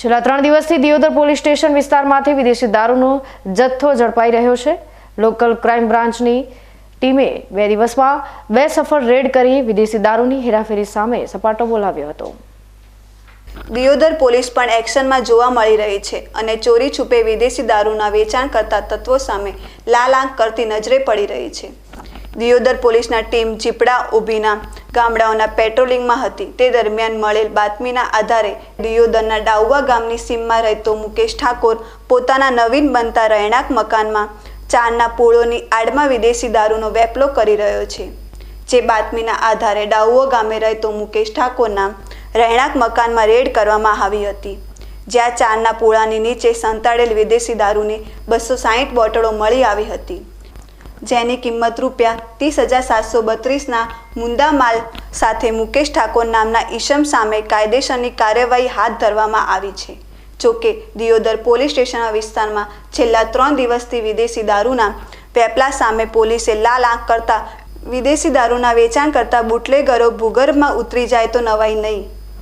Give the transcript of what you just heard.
છેલ્લા ત્રણ દિવસથી દિયોદર પોલીસ સ્ટેશન વિસ્તારમાંથી વિદેશી દારૂનો જથ્થો ઝડપાઈ રહ્યો છે. લોકલ ક્રાઇમ બ્રાન્ચની ટીમે બે દિવસમાં બે સફળ રેડ કરી વિદેશી દારૂની હેરાફેરી સામે સપાટો બોલાવ્યો હતો. દિયોદર પોલીસ પણ એક્શનમાં જોવા મળી રહી છે અને ચોરી છુપે વિદેશી દારૂના વેચાણ કરતા તત્વો સામે લાલ આંખ કરતી નજરે પડી રહી છે. દિયોદર પોલીસના ટીમ ચીપડા ઉભીના ગામડાઓના પેટ્રોલિંગમાં હતી. તે દરમિયાન મળેલ બાતમીના આધારે દિયોદરના ડાઉવા ગામની સીમમાં રહેતો મુકેશ ઠાકોર પોતાના નવીન બનતા રહેણાંક મકાનમાં ચારના પોળોની આડમાં વિદેશી દારૂનો વેપલો કરી રહ્યો છે. જે બાતમીના આધારે ડાઉઓ ગામે રહેતો મુકેશ ઠાકોરના રહેણાંક મકાનમાં રેડ કરવામાં આવી હતી. જ્યાં ચારના પોળાની નીચે સંતાડેલ વિદેશી દારૂની બસો સાહીઠ બોટલો મળી આવી હતી. જેની કિંમત રૂપિયા ત્રીસ હજાર સાતસો બત્રીસના મુંદા માલ સાથે મુકેશ ઠાકોર નામના ઈશમ સામે કાયદેસરની કાર્યવાહી હાથ ધરવામાં આવી છે. જોકે દિયોદર પોલીસ સ્ટેશનના વિસ્તારમાં છેલ્લા ત્રણ દિવસથી વિદેશી દારૂના વેપલા સામે પોલીસે લાલ આંખ કરતા વિદેશી દારૂના વેચાણ કરતા બુટલેગરો ભૂગર્ભમાં ઉતરી જાય તો નવાઈ નહીં.